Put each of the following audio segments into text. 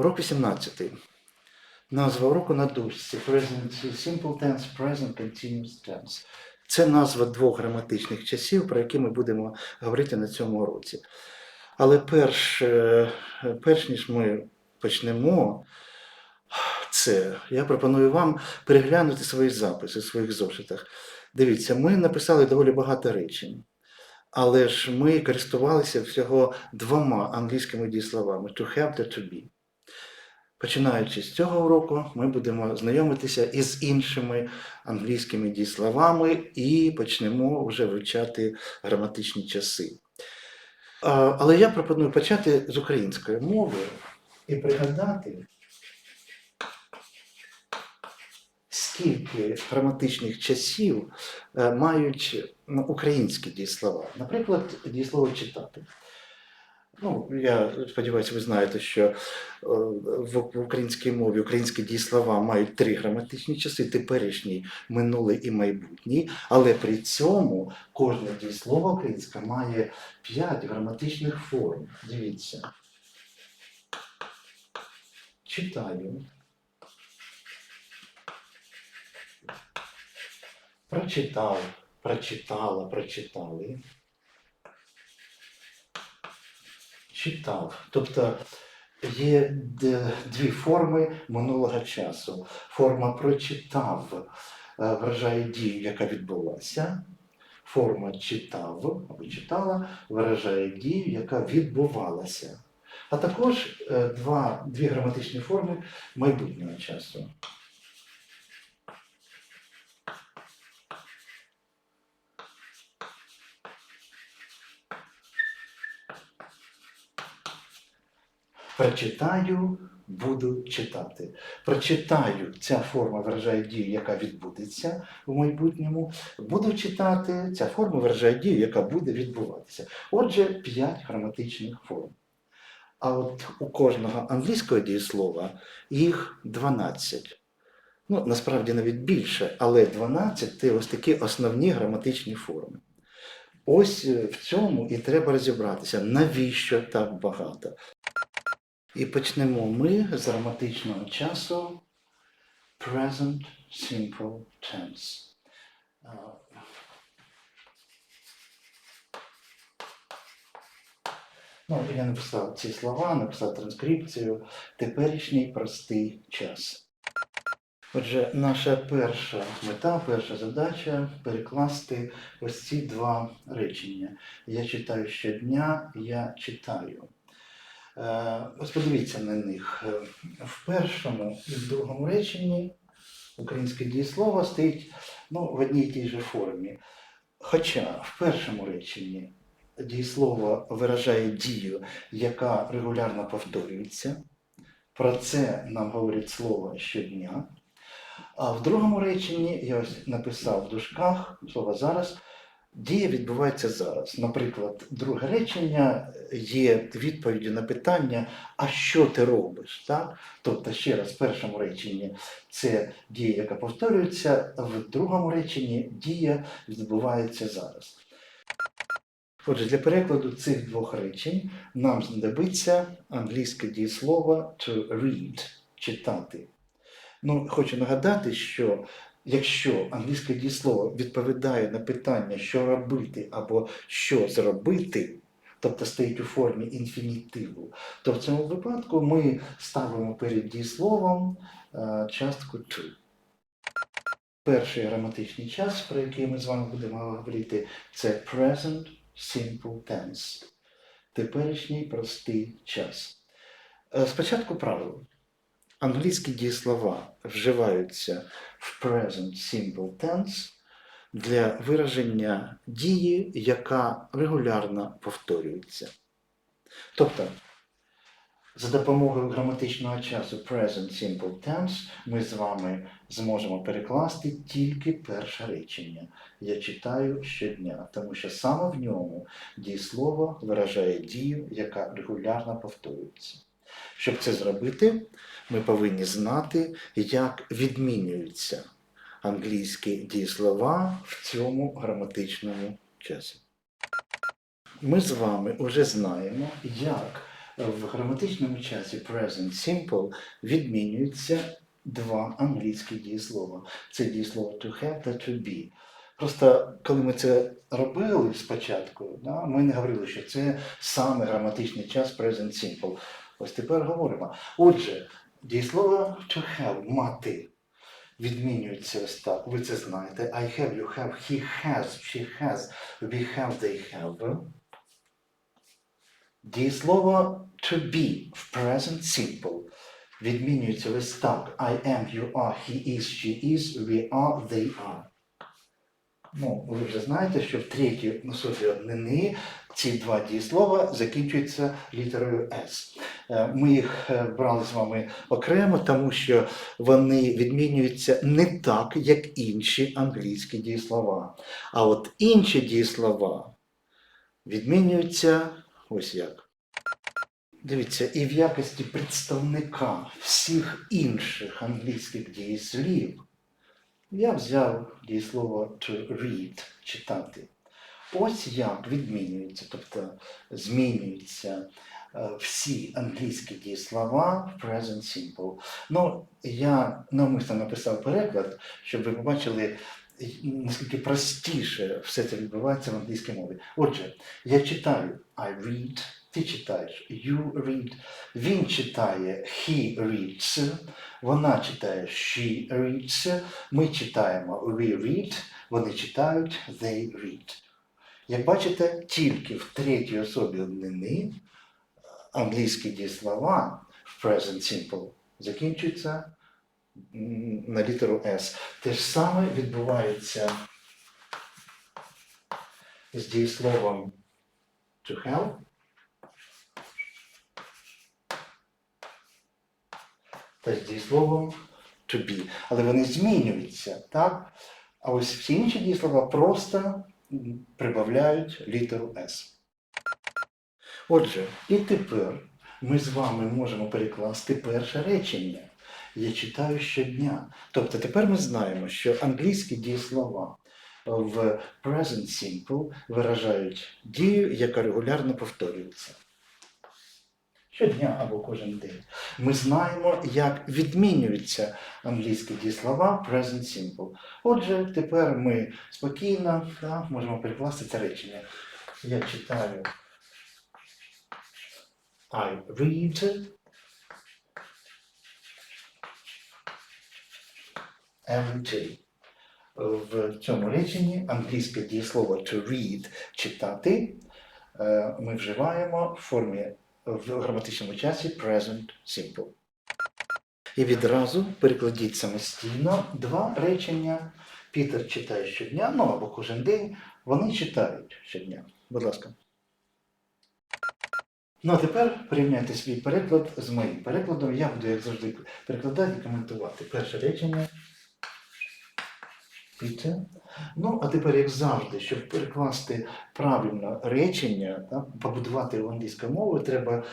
Урок 18. Назва уроку на дужці. Present Simple Tense, Present Continuous Tense. Це назва двох граматичних часів, про які ми будемо говорити на цьому уроці. Але перш, е, перш ніж ми почнемо це, я пропоную вам переглянути свої записи в своїх зошитах. Дивіться, ми написали доволі багато речень. Але ж ми користувалися всього двома англійськими дієсловами to have та to be. Починаючи з цього уроку, ми будемо знайомитися із іншими англійськими дієсловами і почнемо вже вивчати граматичні часи. Але я пропоную почати з української мови і пригадати, скільки граматичних часів е, мають ну, українські дієслова. Наприклад, дієслово читати. Ну, я сподіваюся, ви знаєте, що е, в українській мові українські дієслова мають три граматичні часи: теперішній, минулий і майбутній. Але при цьому кожне дієслово українське має п'ять граматичних форм. Дивіться. Читаю. Прочитав, прочитала, прочитали. Читав. Тобто є дві форми минулого часу. Форма прочитав е, виражає дію, яка відбулася. Форма читав або читала виражає дію, яка відбувалася. А також е, два, дві граматичні форми майбутнього часу. Прочитаю, буду читати. Прочитаю, ця форма виражає дію, яка відбудеться в майбутньому. Буду читати, ця форма виражає дію, яка буде відбуватися. Отже, п'ять граматичних форм. А от у кожного англійського дієслова їх 12. Ну, насправді навіть більше, але 12 це ось такі основні граматичні форми. Ось е, в цьому і треба розібратися, навіщо так багато. І почнемо ми з граматичного часу Present Simple Tense. Ну, я написав ці слова, написав транскрипцію. Теперішній простий час. Отже, наша перша мета, перша задача перекласти ось ці два речення. Я читаю щодня, я читаю. Е, Ось подивіться на них. Е, В першому і в другому реченні українське дієслово стоїть ну, в одній і тій же формі. Хоча в першому реченні дієслово виражає дію, яка регулярно повторюється. Про це нам говорить слово щодня. А в другому реченні я ось написав в дужках слово зараз. Дія відбувається зараз. Наприклад, друге речення є відповіддю на питання, а що ти робиш? Так? Тобто, ще раз, в першому реченні це дія, яка повторюється, в другому реченні дія відбувається зараз. Отже, для перекладу цих двох речень нам знадобиться англійське дієслово to read читати. Ну, хочу нагадати, що якщо англійське дієслово відповідає на питання, що робити або що зробити, тобто стоїть у формі інфінітиву, то в цьому випадку ми ставимо перед дієсловом е, частку to. Перший граматичний час, про який ми з вами будемо говорити, це present simple tense. Теперішній простий час. Е, Спочатку правило. Англійські дієслова вживаються в present simple tense для вираження дії, яка регулярно повторюється. Тобто, за допомогою граматичного часу present simple tense ми з вами зможемо перекласти тільки перше речення. Я читаю щодня, тому що саме в ньому дієслово виражає дію, яка регулярно повторюється. Щоб це зробити, ми повинні знати, як відмінюються англійські дієслова в цьому граматичному часі. Ми з вами вже знаємо, як В граматичному часі present simple відмінюються два англійські дієслова. Це дієслово to have та to be. Просто коли ми це робили спочатку, да, ми не говорили, що це саме граматичний час present simple. Ось тепер говоримо. Отже, дієслово to have мати відмінюється ось так. Ви це знаєте. I have, you have, he has, she has, we have, they have. Дієслово to be в present simple відмінюється ось так. I am, you are, he is, she is, we are, they are. Ну, ви вже знаєте, що в третій особі однини ці два дієслова закінчуються літерою S. Е, Ми їх е, брали з вами окремо, тому що вони відмінюються не так, як інші англійські дієслова. А от інші дієслова відмінюються ось як. Дивіться, і в якості представника всіх інших англійських дієслів я взяв дієслово to read читати. Ось як відмінюються, тобто змінюються е, всі англійські дієслова в present simple. Ну, я навмисно написав переклад, щоб ви побачили, наскільки простіше все це відбувається в англійській мові. Отже, я читаю I read, ти читаєш you read, він читає he reads, вона читає she reads, ми читаємо we read, вони читають they read. Як бачите, тільки в третій особі однини англійські дієслова в present simple закінчуються на літеру S. Те ж саме відбувається з дієсловом to have. Та з дієсловом to be. Але вони змінюються, так? А ось всі інші дієслова просто прибавляють літеру S. Отже, і тепер ми з вами можемо перекласти перше речення. Я читаю щодня. Тобто тепер ми знаємо, що англійські дієслова в present simple виражають дію, яка регулярно повторюється. Щодня або кожен день. Ми знаємо, як відмінюються англійські дієслова present simple. Отже, тепер ми спокійно да, можемо перекласти це речення. Я читаю I read every day. В цьому реченні англійське дієслово to read читати е, ми вживаємо в формі в граматичному часі present simple. І відразу перекладіть самостійно два речення. Пітер читає щодня, ну або кожен день. Вони читають щодня. Будь ласка. Ну а тепер порівняйте свій переклад з моїм перекладом. Я буду, як завжди, перекладати і коментувати. Перше речення. Пітер. Ну, а тепер, як завжди, щоб перекласти правильно речення, да, побудувати його англійською мовою, треба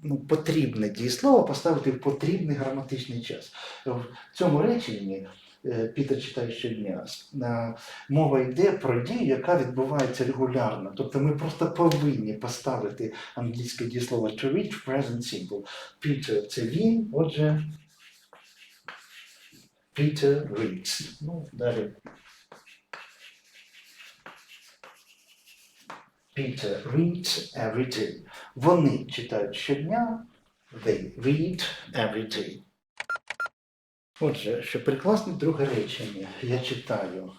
ну, потрібне дієслово поставити в потрібний граматичний час. В цьому реченні е, Пітер читає щодня. е, Мова йде про дію, яка відбувається регулярно. Тобто ми просто повинні поставити англійське дієслово to read в present simple. Peter – це він, отже, Peter reads. Ну, далі. Peter reads every day. Вони читають щодня. They read every day. Отже, щоб перекласти друге речення, я читаю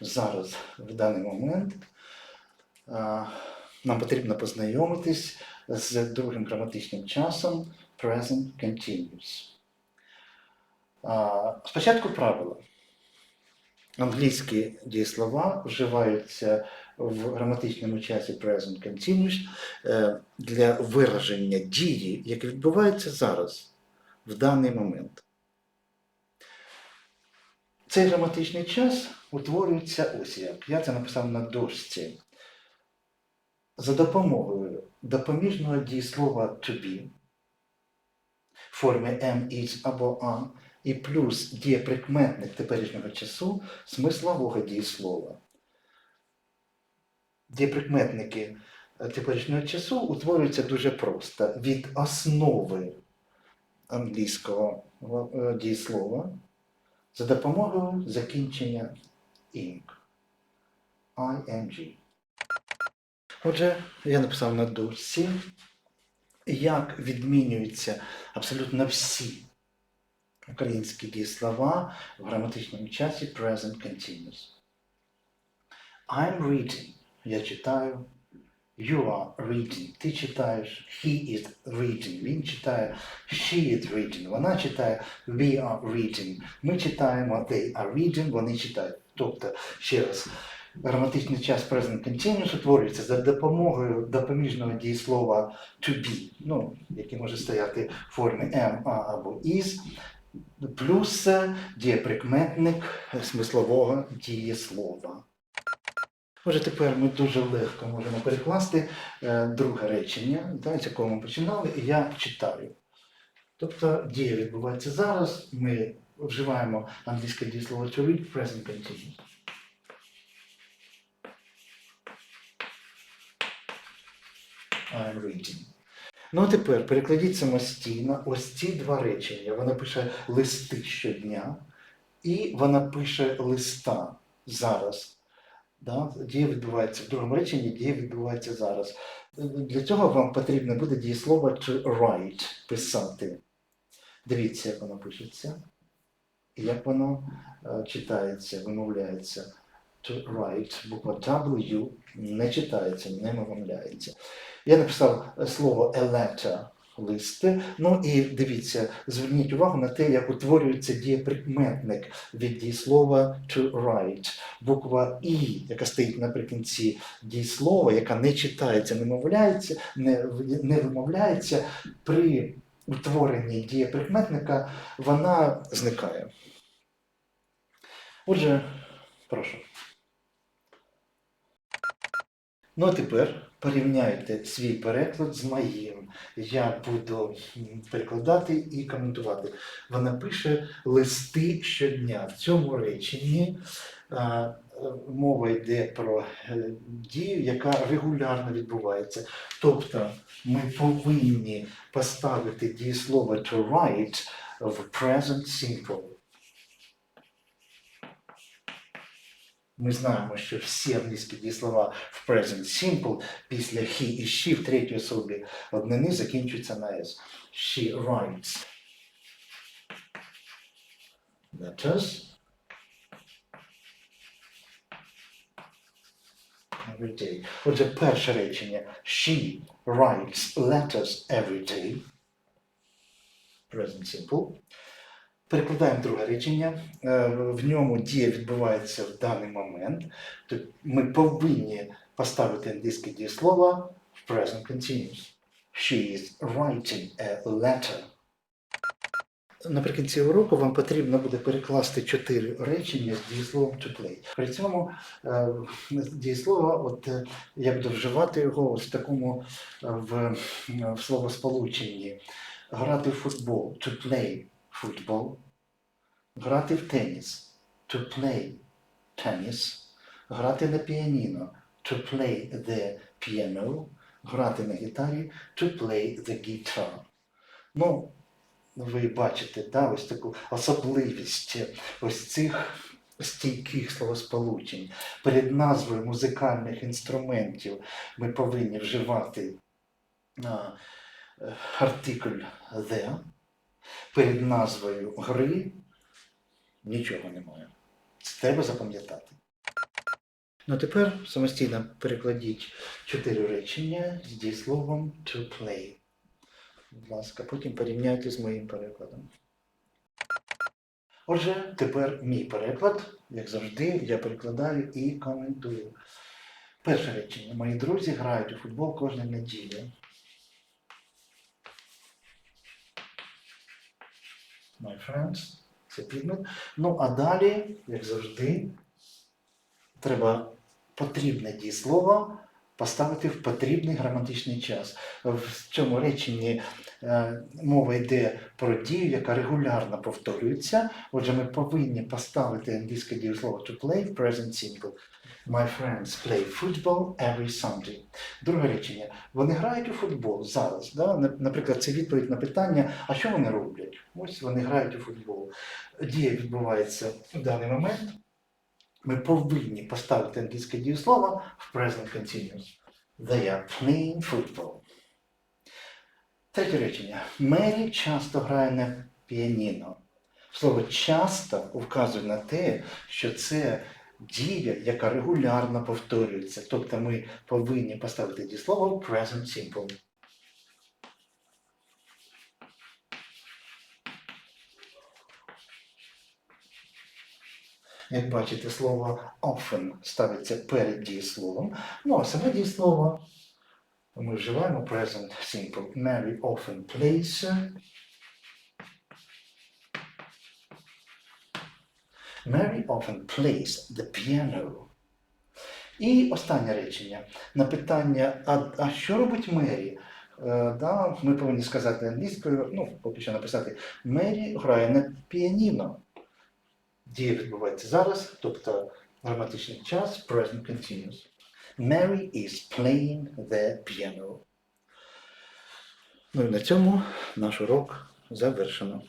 зараз в даний момент. Нам потрібно познайомитись з другим граматичним часом present continuous. Спочатку правила. Англійські дієслова вживаються в граматичному часі present continuous е, для вираження дії, яка відбувається зараз, в даний момент. Цей граматичний час утворюється ось як. Я це написав на дошці. За допомогою допоміжного дієслова to в формі am, is або am, і плюс дієприкметник теперішнього часу смислового дієслова. Дієприкметники е, теперішнього часу утворюється дуже просто від основи англійського е, дієслова за допомогою закінчення ing. ing. Отже, я написав на дошці, як відмінюються абсолютно всі українські дієслова в граматичному часі present continuous. I'm reading. Я читаю. You are reading. Ти читаєш. He is reading. Він читає. She is reading. Вона читає. We are reading. Ми читаємо. They are reading. Вони читають. Тобто, ще раз, граматичний час present continuous утворюється за допомогою допоміжного дієслова to be, ну, який може стояти в формі am, або is, плюс дієприкметник смислового дієслова. Отже, тепер ми дуже легко можемо перекласти е, друге речення, з якого ми починали, і я читаю. Тобто дія відбувається зараз, ми вживаємо англійське дієслово to read present continuous. I'm reading. Ну а тепер перекладіть самостійно ось ці два речення. Вона пише листи щодня, і вона пише листа зараз. Да? Дія відбувається в другому реченні, дія відбувається зараз. Для цього вам потрібно буде дієслово to write, писати. Дивіться, як воно пишеться, як воно е, читається, вимовляється. To write, буква W не читається, не вимовляється. Я написав е, слово a letter, листи. Ну і дивіться, зверніть увагу на те, як утворюється дієприкметник від дієслова to write. Буква І, яка стоїть наприкінці дієслова, яка не читається, не мовляється, не, не вимовляється, при утворенні дієприкметника вона зникає. Отже, прошу. Ну а тепер порівняйте свій переклад з моїм. Я буду перекладати і коментувати. Вона пише листи щодня. В цьому реченні е, мова йде про е, дію, яка регулярно відбувається. Тобто ми повинні поставити дієслово to write в present simple. Ми знаємо, що всі англійські дієслова в present simple після he і she в третій особі однини закінчуються на s. She writes letters every day. Отже, перше речення. She writes letters every day. Present simple. Перекладаємо друге речення. Е, В ньому дія відбувається в даний момент. Тобто ми повинні поставити англійське дієслово в present continuous. She is writing a letter. Наприкінці уроку вам потрібно буде перекласти чотири речення з дієсловом to play. При цьому е, дієслово, от е, я буду вживати його ось в такому в, в словосполученні. Грати в футбол, to play football. Грати в теніс, to play tennis. Грати на піаніно, to play the piano. Грати на гітарі, to play the guitar. Ну, ви бачите, да, ось таку особливість ось цих стійких словосполучень. Перед назвою музикальних інструментів ми повинні вживати е, артикль the. Перед назвою гри нічого немає. Це треба запам'ятати. Ну, тепер самостійно перекладіть чотири речення з дієсловом to play. Будь ласка, потім порівняйте з моїм перекладом. Отже, тепер мій переклад, як завжди, я перекладаю і коментую. Перше речення. Мої друзі грають у футбол кожної неділі. My friends. Це підмет. Ну, а далі, як завжди, треба потрібне дієслово поставити в потрібний граматичний час. В цьому реченні е, мова йде про дію, яка регулярно повторюється. Отже, ми повинні поставити англійське дієслово to play в present simple. My friends play football every Sunday. Друге речення. Вони грають у футбол зараз. Да? Наприклад, це відповідь на питання, а що вони роблять? Ось вони грають у футбол. Дія відбувається в даний момент. Ми повинні поставити англійське дієслово в present continuous. They are playing football. Третє речення. Мері часто грає на піаніно. Слово часто вказує на те, що це дія, яка регулярно повторюється. Тобто ми повинні поставити дієслово present simple. Як бачите, слово often ставиться перед дієсловом. Ну а саме дієслово ми вживаємо present simple. Mary often plays. Mary often plays the piano. І останнє речення. На питання, а, а що робить Мері? Е, да, ми повинні сказати англійською, ну, поки що написати, Мері грає на піаніно. Дія відбувається зараз, тобто граматичний час, present continuous. Mary is playing the piano. Ну і на цьому наш урок завершено.